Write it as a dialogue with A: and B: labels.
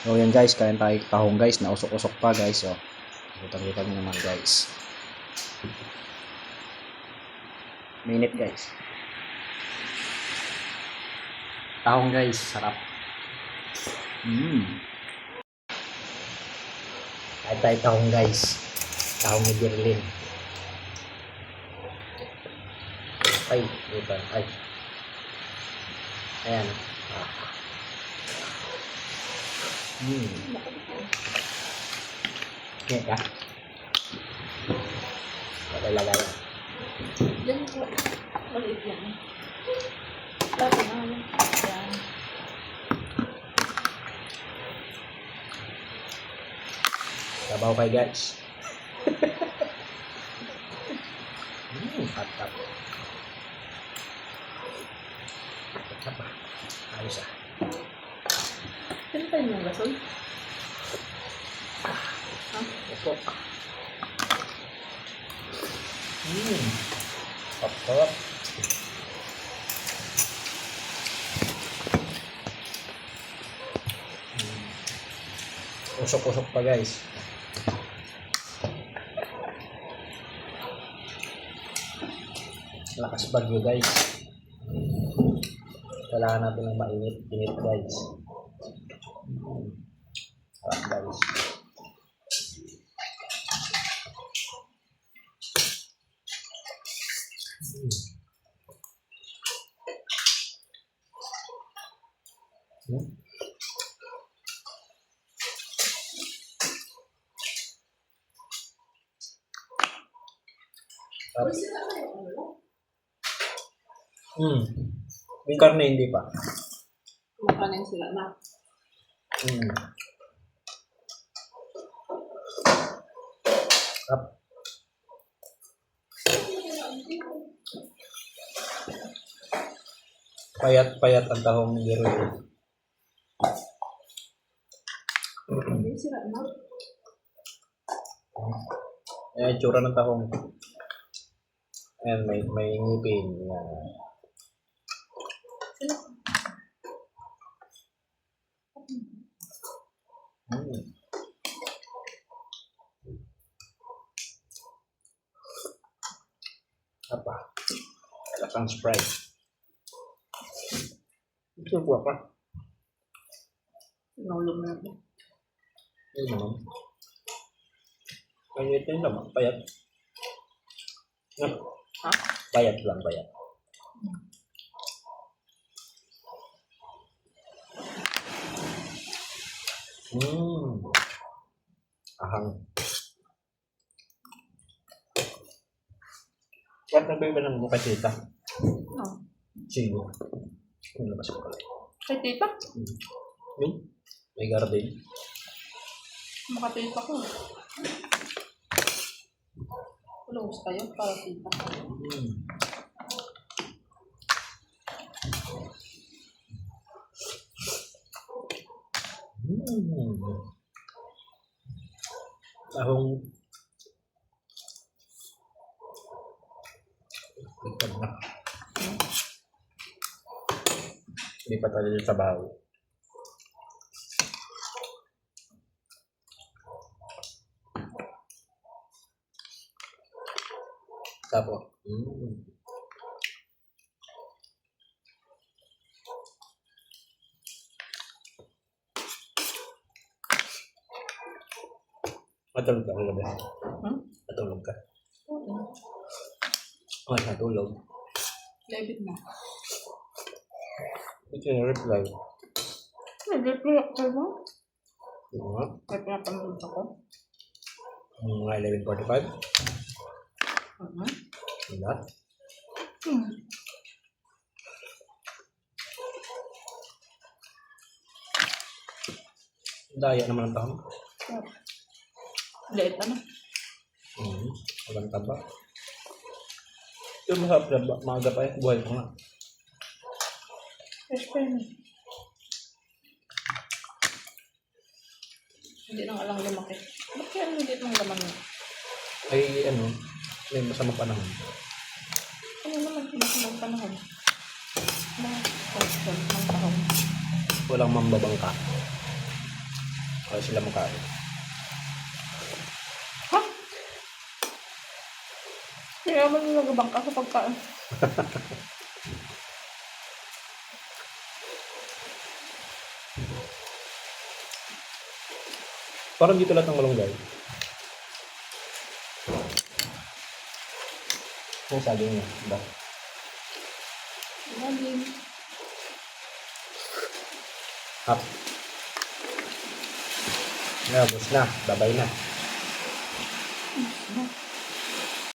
A: So yan guys, kain tayo tahong guys, na usok-usok pa guys. So, kita-kita nyo naman guys. Minute guys. Tahong guys, sarap. Mm. Kain tayo tahong guys. Tahong ni Berlin. Ay, bukan. Ay. Ayan. Ah. Hmm. Yan ka. Lagay-lagay.
B: Diyan po. Maliit yan. Lagi na yan. Yan.
A: Sabaw kay guys. hmm. Hot top ah. Ayos ah.
B: Sino tayo yung gasol?
A: Ito. Hmm. Hot top. Hmm. Usok-usok pa guys. Lakas bagyo guys. Kailangan natin ng mainit. Init guys. Hmm. Sarap guys. Hmm. Sarap. Hmm. Yung karne hindi pa.
B: Kumakanin sila na.
A: Hmm. Sarap. Payat-payat ang tahong
B: sila na.
A: Ayan, tsura ng tahong. Ayan, may, may ngipin. Ayan. Apa? Lasang Sprite. Ito yung buwa pa.
B: Nulog na ako.
A: Ano naman? Kaya ito yung laman. Payat. Nga.
B: Ha?
A: Payat lang, payat. Hmm. Ahang. Ba't nagbiba ng mukha tita?
B: No.
A: Sino? Nilabas ko pala.
B: Kay tita.
A: Hmm. Yun. May garden.
B: Makatita ko. Close kayo para tita.
A: Hmm. Hmm. Tahong Ligtad na. Hindi pa tayo sa baho. Tapos, mm. Matulog ka kagabi.
B: Hmm?
A: Matulog ka.
B: Oo.
A: Okay, natulog.
B: Debit na.
A: Ito yung reply.
B: Debit na ako mo.
A: Yung nga.
B: May pinapanood ako.
A: Yung mga 11.45.
B: Mhm.
A: Yung lahat.
B: Hmm.
A: Daya naman ang taon.
B: Yeah. Late na.
A: Mm. Walang taba. Ito masarap na ba? Maaga pa eh. Buhay ko nga.
B: Fresh pa yun. eh. Hindi nang alang lumaki. Ba't kaya ang liit ng laman niya?
A: Ay, ano, may masamang panahon.
B: Ano naman pinakamang panahon? Mga constant ng tahong.
A: Walang mambabangka. Kaya sila makain.
B: Kaya mo nung nagabang ka sa pagkain.
A: Parang dito lahat ng malunggay. Yung saging niya, ba?
B: Laging.
A: Up. Na, bus na. Babay na.